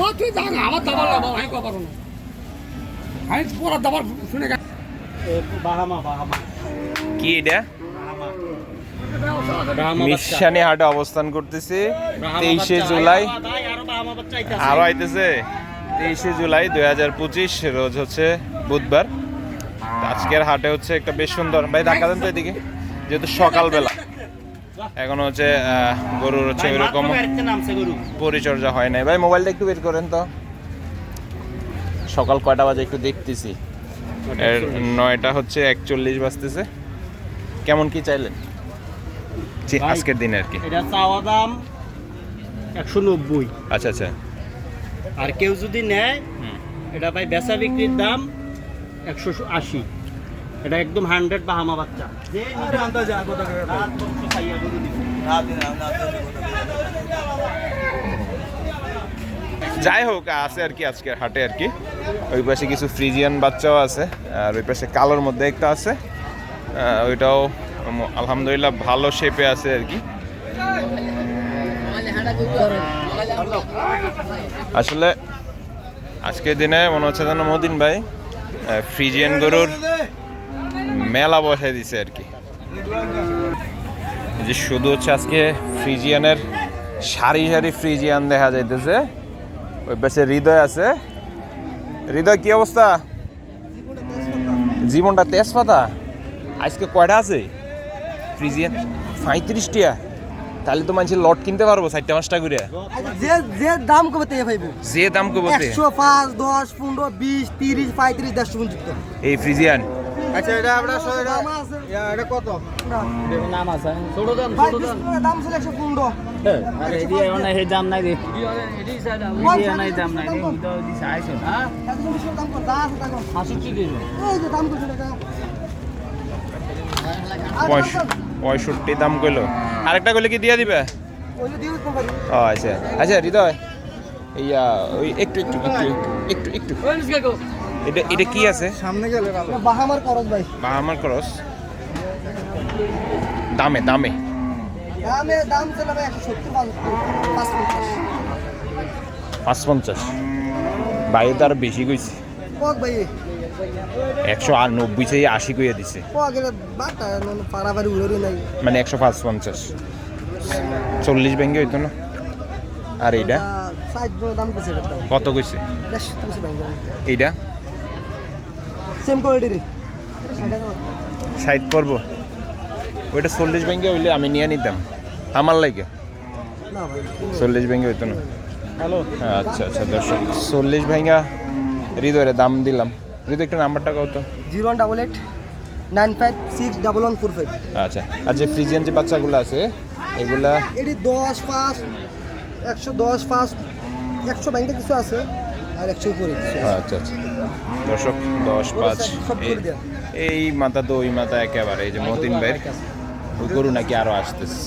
ও তুই যা না, আমার দাবার লাগাবো আমি কবার না। আমি পড়ার দাবার শুনে গেছি বাহামা বাহামা। কি এটা? মিশানি হাটে অবস্থান করতেছি তেইশে জুলাই। আরও আইতেছে। তেইশে জুলাই দুই হাজার পঁচিশ রোজ হচ্ছে বুধবার। আজকের হাটে হচ্ছে একটা বেশ সুন্দর ভাই ধাক্কা দেন তো এদিকে যেহেতু সকালবেলা। এখন হচ্ছে গরুর হচ্ছে ওইরকম পরিচর্যা হয় নাই। ভাই মোবাইলটা একটু বের করেন তো। সকাল কয়টা বাজে একটু দেখতেছি। নয়টা হচ্ছে একচল্লিশ বাজতেছে। কেমন কি চাইলেন? জি, আজকের দিনে আর কি। এটা চাওয়া দাম একশো নব্বই। আচ্ছা আচ্ছা। আর কেউ যদি নেয় এটা ভাই বেচা বিক্রির দাম একশো আশি। এটা একদম হান্ড্রেড বাহামা বাচ্চা। যাই হোক, আছে আর কি আজকের হাটে আর কি। ওই পাশে কিছু ফ্রিজিয়ান বাচ্চাও আছে, আর ওই পাশে কালোর মধ্যে একটা আছে। ওইটাও আলহামদুলিল্লাহ ভালো শেপে আছে আর কি। আসলে আজকের দিনে মনে হচ্ছে যেন মদিন ভাই ফ্রিজিয়ান গরুর মেলা বসাই দিছে আর কি। যে শুধু হচ্ছে আজকে ফ্রিজিয়ানের সারি সারি ফ্রিজিয়ান দেখা যাইতেছে। ওই পাশে হৃদয় আছে। হৃদয় কি অবস্থা? জীবনটা তেজপাতা? আজকে কয়টা আছে? ফ্রিজিয়ান পঁয়ত্রিশটিয়া। তাহলে তো মানুষের লট কিনতে পারব চারটা পাঁচটা করে। যে যে দাম কবে যে দাম কবতে একশো পাঁচ দশ পনেরো বিশ তিরিশ পঁয়ত্রিশ দেড়শো এই ফ্রিজিয়ান। আচ্ছা এটা আমরা দাম আছে এটা কত? নাম আছে। ছোট দাম ভাই বিশ দাম। ছিল একশো পনেরো। আরে এদিকে সেই দাম নাই রে। পয়সা নাই দাম নাই রে তো দিছে আইছো হ্যাঁ? একশো বিশ দাম কর যা আছে তা দিল এই যে দাম করছিল এটা পঁয়ষট্টি দাম কইলো। আরেকটা কইলে কি দিয়ে দিবে? আচ্ছা। আচ্ছা হৃদয় ইয়া ওই একটু একটু একটু একটু একটু। এটা এটা কি আছে? সামনে গেলে ভালো। বাহামার খরচ ভাই। বা আমার ক্রস। দামে দামে। দামে দাম ছিল ভাই একশো সত্তর পাঁচ পাঁচ পঞ্চাশ। পাঁচ পঞ্চাশ। বাইরে তো আরও বেশি কইছে। কক ভাই? একশো আর নব্বই চাই আশি কইয়া দিছে। মানে একশো পাঁচ পঞ্চাশ। চল্লিশ ব্যাঙ্গে হইতো না? আর এইটা? কত কইছে? এইটা? সেম কোয়ালিটি রে। সাইড করব। ওইটা চল্লিশ ব্যাঙ্গে হইলে আমি নিয়ে নিতাম। আমার লাগে। চল্লিশ ব্যাঙ্গে হইতো না। হ্যালো আচ্ছা আচ্ছা দর্শক চল্লিশ ভাইঙ্গা হৃদয়ের দাম দিলাম। হৃদয় একটু নাম্বারটা কত zero one double eight nine five six double one four five. আচ্ছা আর যে ফ্রিজিয়ান যে বাচ্চাগুলো আছে এগুলা এটি দশ পাঁচ একশো দশ পাঁচ একশো ব্যাংকে কিছু আছে। আচ্ছা আচ্ছা। দর্শক দশ পাঁচ এই-। মাথা তো ওই মাথা একেবারে এই যে মতিন ভাইয়ের ওই গরু নাকি আরও আসতেছে।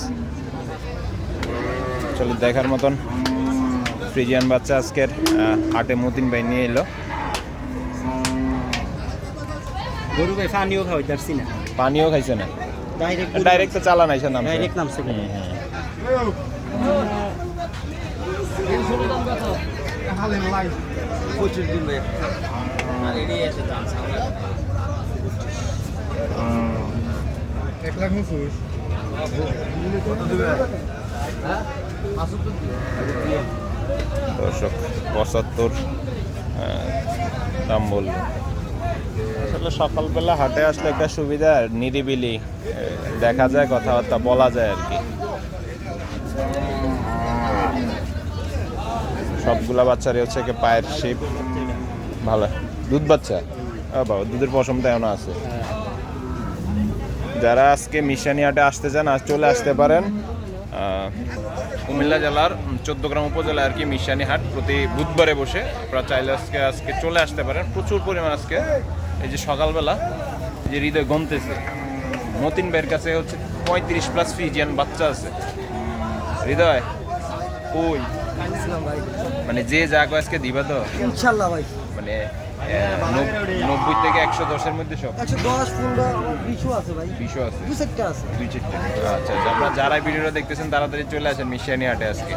চলো দেখার মতন। ফ্রিজিয়ান বাচ্চা আজকের হাটে মতিন ভাই নিয়ে এলো। গরু ভাই পানিও খাওয়াই পারছি না। পানিও খাইছে না? ডাইরেক্ট ডাইরেক্ট তো চালান আইসা নাম ডাইরেক্ট নামছে। গরু। পঁচিশ দিন এক লাখ মুসুস দর্শক পঁচাত্তর দাম বলল। আসলে সকালবেলা হাটে আসলে একটা সুবিধা নিরিবিলি দেখা যায় কথাবার্তা বলা যায় আর কি। সবগুলা বাচ্চারই হচ্ছে কি পায়ের শেপ ভালো। দুধ বাচ্চা? বাবা, দুধের পশমটা এমন আছে। যারা আজকে মিশানি হাটে আসতে চান, আজ চলে আসতে পারেন। কুমিল্লা জেলার চোদ্দ গ্রাম উপজেলা আর কি মিশানি হাট। প্রতি বুধবারে বসে আপনারা চাইলে আজকে আজকে চলে আসতে পারেন। প্রচুর পরিমাণ আজকে, এই যে সকালবেলা যে হৃদয় গমতেছে। মতিন ভাইয়ের কাছে হচ্ছে পঁয়ত্রিশ প্লাস ফিজিয়ান বাচ্চা আছে। হৃদয় ওই ভাই। মানে যে যা আজকে দিবা তো? ইনশাল্লাহ ভাই। মানে নব্বই থেকে একশো দশের মধ্যে সব? একশো দশ পনেরো বিশও আছে ভাই। বিশও আছে। সেক্টর আছে। দুই আচ্ছা আচ্ছা। আপনারা যারা ভিডিওটা দেখতেছেন তাড়াতাড়ি চলে আসেন মিশিয়ানি হাটে আজকে।